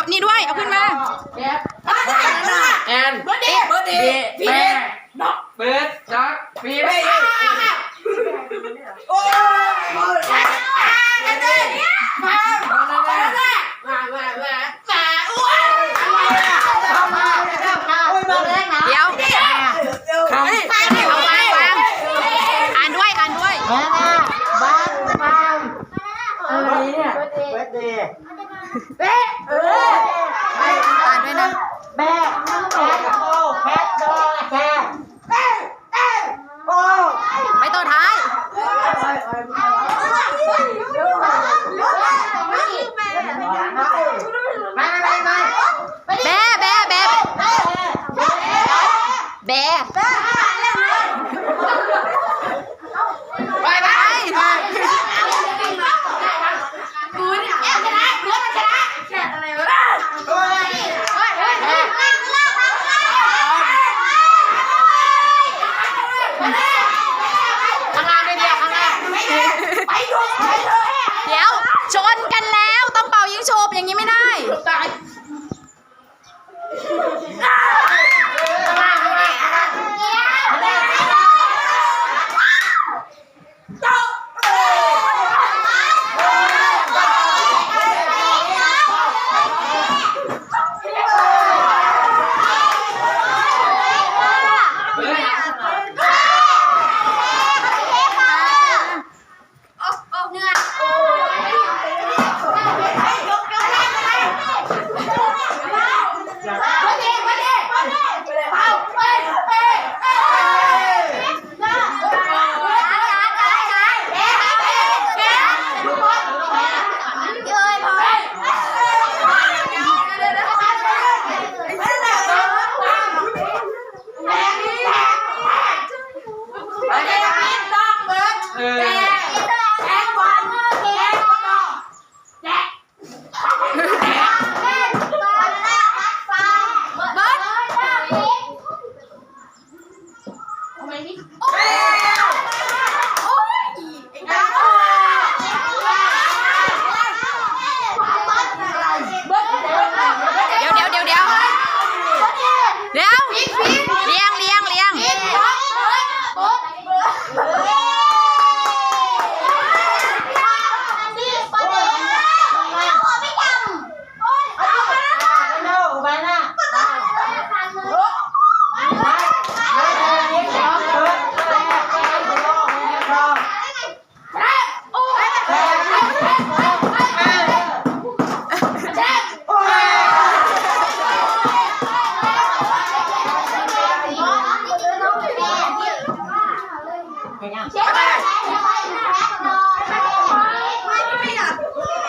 เอานี่ด้วย เอาขึ้นมาแอนเบิร์ดดีเบิร์ดดีแม่เบิร์ดจักฟีไม่โอ้ย เดี๋ยว คำ เอาวางวางอ่านด้วย อ่านด้วย อะไรเนี่ย เบิร์ดเดย์ อ่านด้วยนะ แม่แม่โอ้ แม่โดแค่โอ้ ไม่ตัวท้าย ไม่ไม่ไม่ไม่ แบแบแบแบไปไป ข้างล่างไม่เดียวข้างล่าง เดี๋ยวชนกันแล้วต้องเป่ายิงฉุบอย่างนี้ไม่ได้ เไม่น่า เช็คไปเช็คไปเช็คไปเช็คไป